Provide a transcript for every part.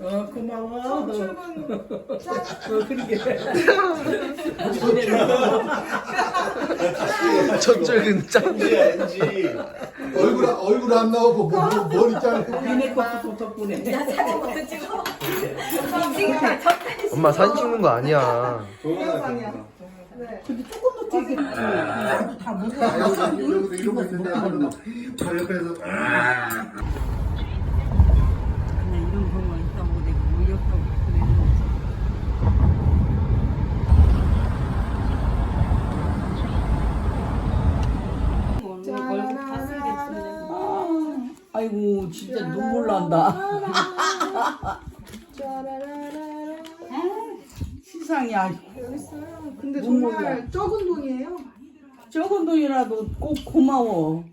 어 고마워. 출근 짠. 어 그러게. 저쪽은 짱. NG야 NG 얼굴 얼굴 안 나오고 뭐, 뭐, 머리 자르고 니네 것도 덕분에. 사진 찍어. 찍으면 첫 엄마 사진 찍는 거 아니야. 동영상이야. 네. 근데 조금 더 되게 다. 여기서 이러고 있는데 저 옆에서 그냥 이런 거만 있다고 내가 모였다고 그러는 거지. 아이고 진짜 눈물 난다. 세상에 아주 여기 있어요. 근데 눈물 정말 적은 돈이에요. 적은 돈이라도 꼭 고마워.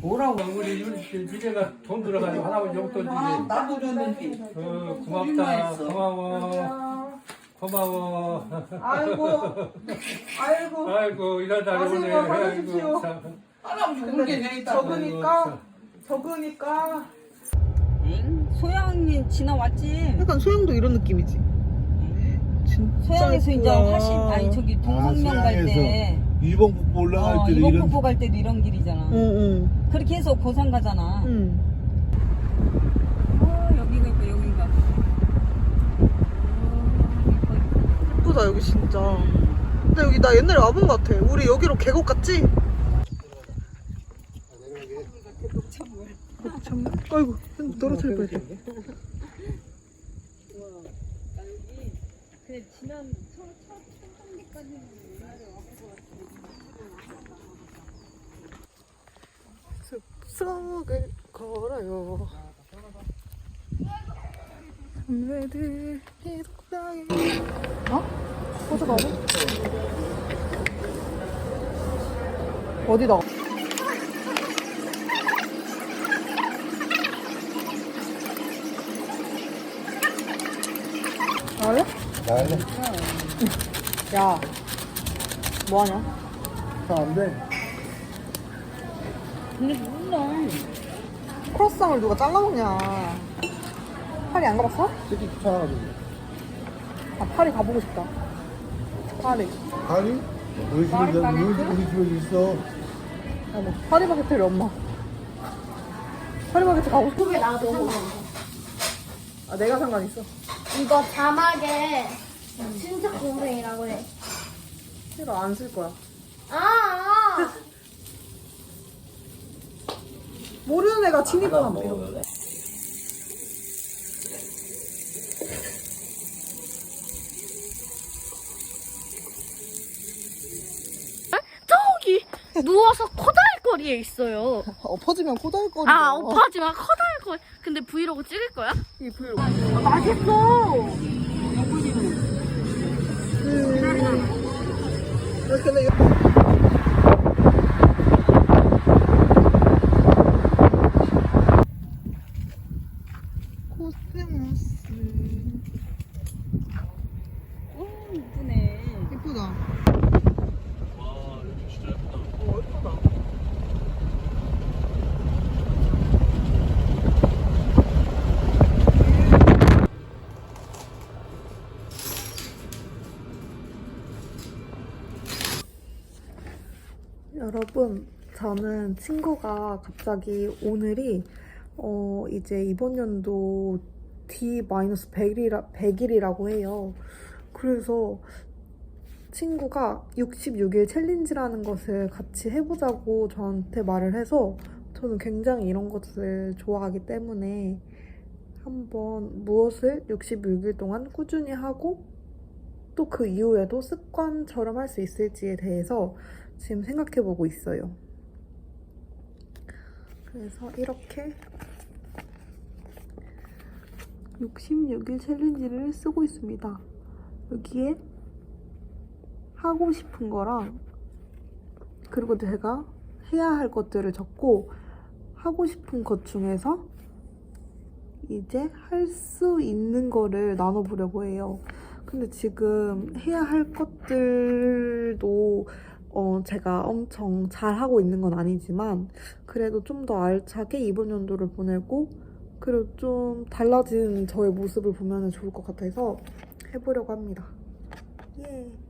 뭐라고? 우리 유재가 돈 들어가지고 할아버지 용돈 주지. 아, 나도 줬는데. 어, 고맙다. 고마워. 고마워. 아이고, 아이고. 아이고 이런 날이 아이고, 참. 할아버지 그렇게 내있다. 적으니까, 적으니까. 응? 소양이 지나왔지. 약간 소영도 이런 느낌이지. 진짜 소양에서 이제 예쁘다. 화신 아니 저기 동성명 갈 때. 일본 북부 올라갈 어, 때도 이번 이런 폭포 갈 때도 이런 길이잖아. 응, 응. 그렇게 해서 고산 가잖아. 응. 어, 여기가 있고 여기가. 예쁘다, 여기 진짜. 근데 여기 나 옛날에 와본 것 같아. 우리 여기로 계곡 갔지? 아이고, 떨어질 뻔했다. 근데 지난. 숲속을 걸어요. 선배들이 속상해. 어? 어디 가고? 어디다? 나갈래? 야, 뭐 하냐? 안돼 근데 몰라. 크로스상을 누가 잘라먹냐? 파리 안 가봤어? 새끼 귀찮아가지고 아, 파리 가보고 싶다. 파리. 아니 우리 집에 파리 우리? 우리 집에 있어 어머, 파리 바게트를 엄마. 파리 바게트 가고 싶어? 그게 나도 아, 내가 상관 있어. 이거 자막에 친척 동생이라고 해. 싫어, 안 쓸 거야. 아, 아. 모르는 애가 이런 거. 저기 누워서 코다리 거리에 있어요. 엎어지면 코다리거리. 아 오빠지만 코다리 거리. 근데 브이로그 찍을 거야? 이 브이로그. 맛있어. 근데 이거- 코스모스. 오, 이쁘네. 예쁘다. 여러분, 저는 친구가 갑자기 오늘이 어 이제 이번 연도 D-100일이라 100일이라고 해요. 그래서 친구가 66일 챌린지라는 것을 같이 해보자고 저한테 말을 해서 저는 굉장히 이런 것을 좋아하기 때문에 한번 무엇을 66일 동안 꾸준히 하고 또 그 이후에도 습관처럼 할 수 있을지에 대해서 지금 생각해보고 있어요. 그래서 이렇게 66일 챌린지를 쓰고 있습니다. 여기에 하고 싶은 거랑 그리고 제가 해야 할 것들을 적고 하고 싶은 것 중에서 이제 할 수 있는 거를 나눠보려고 해요. 근데 지금 해야 할 것들도 어, 제가 엄청 잘 하고 있는 건 아니지만 그래도 좀 더 알차게 이번 연도를 보내고 그리고 좀 달라진 저의 모습을 보면 좋을 것 같아서 해보려고 합니다. 예.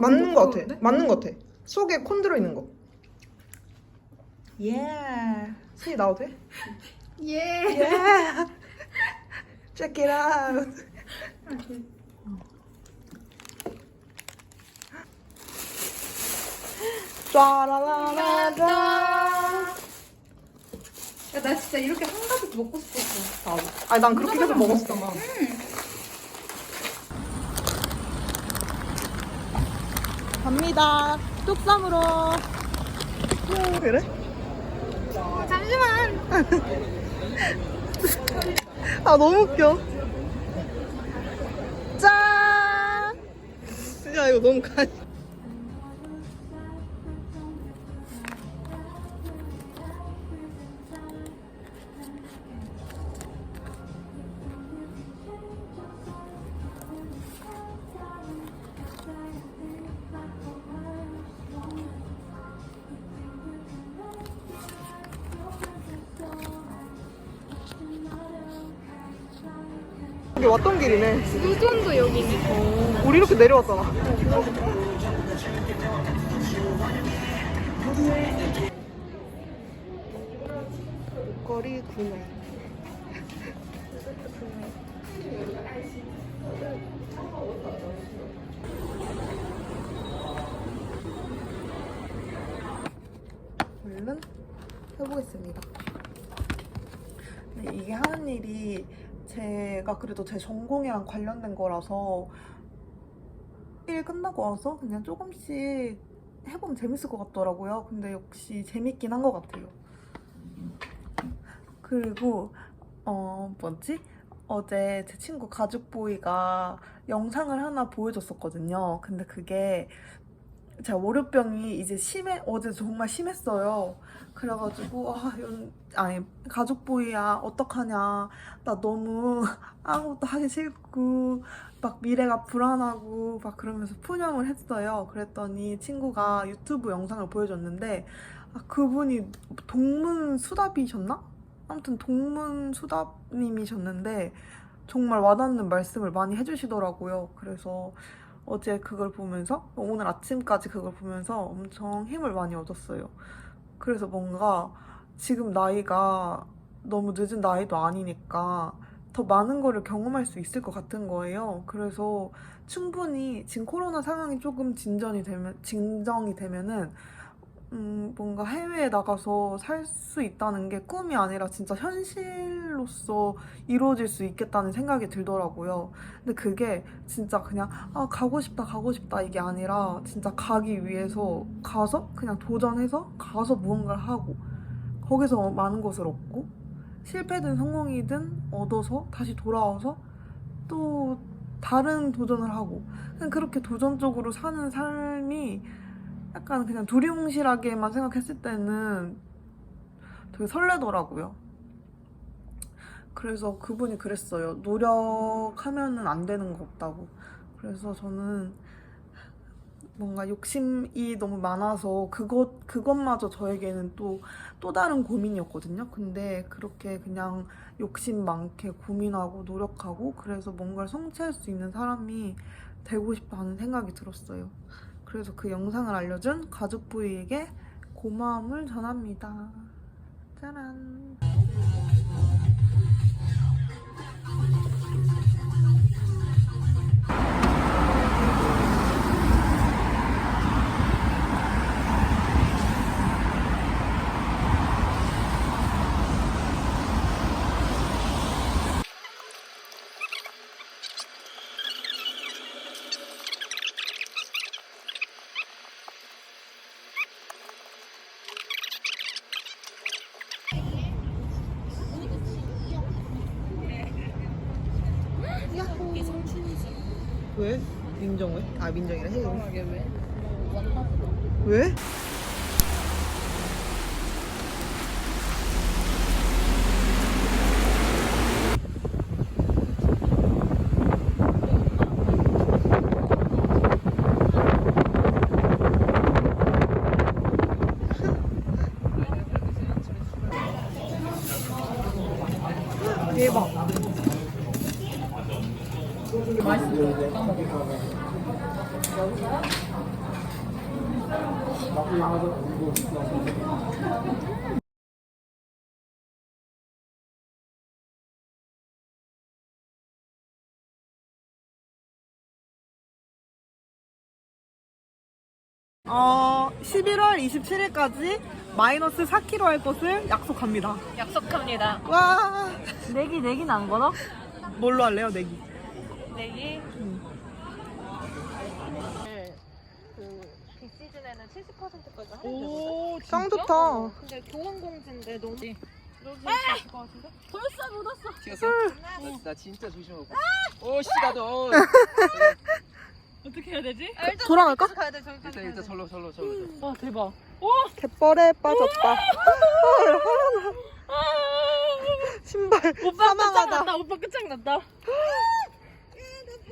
맞는 것 같아. 맞는 것 같아. 속에 콘 들어 있는 거. 예. 손이 나와도 돼? 예. 예. Check it out. 짜라라라라. 야, 나 진짜 이렇게 한 가득 먹고 싶었어. 나도. 아니 난 그렇게 계속 먹었어. 갑니다. 뚝섬으로. 그래? 잠시만. 아 너무 웃겨. 짠. 야 이거 너무 가. 우리 이렇게 내려왔잖아. 목걸이 구매. 얼른 해보겠습니다. 네, 이게 하는 일이 제가 그래도 제 전공이랑 관련된 거라서 일 끝나고 와서 그냥 조금씩 해보면 재밌을 것 같더라고요. 근데 역시 재밌긴 한 것 같아요. 그리고 어 뭐지? 어제 제 친구 가죽보이가 영상을 하나 보여줬었거든요. 근데 그게 제가 월요병이 이제 심해 어제 정말 심했어요. 그래가지고 아 이런 아니 가족보이야 어떡하냐 나 너무 아무것도 하기 싫고 막 미래가 불안하고 막 그러면서 푸념을 했어요. 그랬더니 친구가 유튜브 영상을 보여줬는데 아, 그분이 동문 수답이셨나? 아무튼 동문 수답님이셨는데 정말 와닿는 말씀을 많이 해주시더라고요. 그래서 어제 그걸 보면서 오늘 아침까지 그걸 보면서 엄청 힘을 많이 얻었어요. 그래서 뭔가 지금 나이가 너무 늦은 나이도 아니니까 더 많은 거를 경험할 수 있을 것 같은 거예요. 그래서 충분히 지금 코로나 상황이 조금 진전이 되면 진정이 되면은 음, 뭔가 해외에 나가서 살 수 있다는 게 꿈이 아니라 진짜 현실로서 이루어질 수 있겠다는 생각이 들더라고요. 근데 그게 진짜 그냥 아, 가고 싶다, 가고 싶다 이게 아니라 진짜 가기 위해서 가서 그냥 도전해서 가서 무언가를 하고 거기서 많은 것을 얻고 실패든 성공이든 얻어서 다시 돌아와서 또 다른 도전을 하고 그냥 그렇게 도전적으로 사는 삶이 약간 그냥 두리뭉실하게만 생각했을 때는 되게 설레더라고요. 그래서 그분이 그랬어요. 노력하면은 안 되는 거 없다고. 그래서 저는 뭔가 욕심이 너무 많아서 그것 그것마저 저에게는 또 또 다른 고민이었거든요. 근데 그렇게 그냥 욕심 많게 고민하고 노력하고 그래서 뭔가를 성취할 수 있는 사람이 되고 싶다는 생각이 들었어요. 그래서 그 영상을 알려준 가족 부위에게 고마움을 전합니다. 짜란. 민정 왜? 아 민정이랑 혜인 왜? 어, 11월 27일까지 마이너스 4kg 할 것을 약속합니다. 약속합니다. 와, 내기 내기는 안 걸어? 뭘로 할래요, 내기? 내기. 그 비시즌에는 70%까지 할인돼. 오, 짱 좋다. 근데 교환 공지인데 너무 벌써 묻었어. 튀었어? 나, 나 진짜 조심하고. 오, 씨, 나도. 어떻게 해야 되지? 돌아갈까? 가야 돼. 저기 일단, 일단 절로, 절로, 절로. 와 대박. 갯벌에 빠졌다. 신발 오빠 사망하다. 끝장났다. 오빠 끝장났다.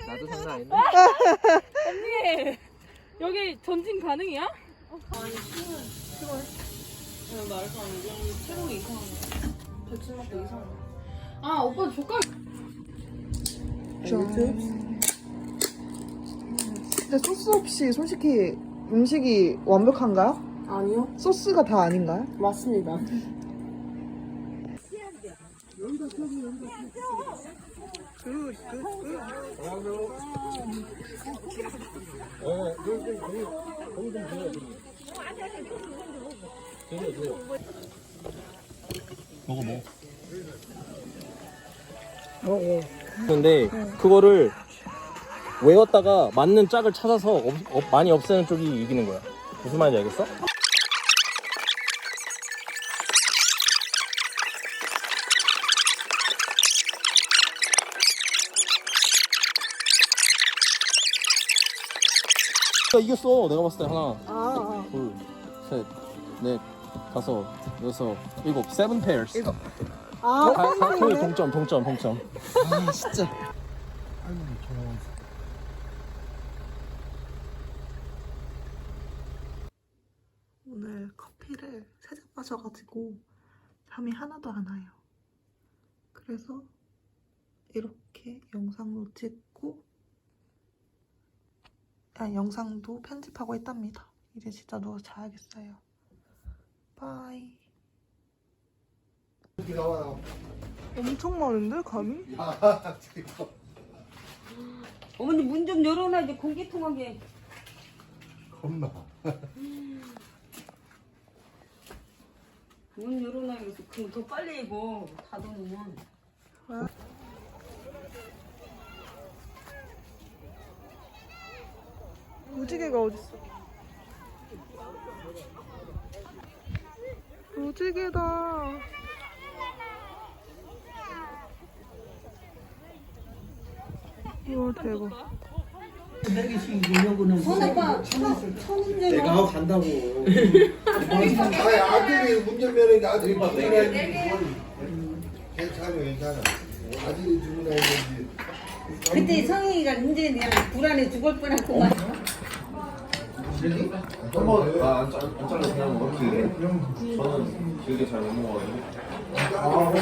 나도 장난 아닌데? 언니 여기 전진 가능이야? 아 오빠 젓갈 근데 소스 없이 솔직히 음식이 완벽한가요? 아니요, 소스가 다 아닌가요? 맞습니다. 근데 그거를 외웠다가 맞는 짝을 찾아서 없- 없- 많이 없애는 쪽이 이기는 거야. 무슨 말인지 알겠어? 나 이겼어. 내가 봤을 때 하나, 둘, 셋, 넷, 다섯, 여섯, 일곱, 세븐 페어스. 아, 다, 다 통이 동점, 동점, 동점. 아, 진짜. 오늘 커피를 세잔 마셔가지고 잠이 하나도 안 와요. 그래서 이렇게 찍고 아, 영상도 편집하고 있답니다. 이제 진짜 누워서 자야겠어요. 바이. 엄청 많은데 감이? 어머니 문 좀 열어놔 이제 공기 통하게. 겁나. 문 열어놔 이래서 그럼 더 빨리 이거 닫아놓으면. 무지개가 어딨어? 무지개다. 우와 대박. 천운전 내가 간다고. 아니, 아들이 운전면허인데 아들이 주문해야지. 괜찮아, 괜찮아. 아들이 주문해야지. 그때 성희가 이제 내가 불안해 죽을 뻔했구만. 한번 아안 잘라 그냥 먹기 저는 길게 잘 못 먹어가지고 아,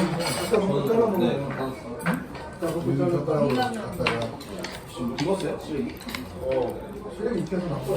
잘라먹어. 아까 못 잘랐다고. 지금 익었어요? 쓰레기? 어, 쓰레기 익혀서 나빠.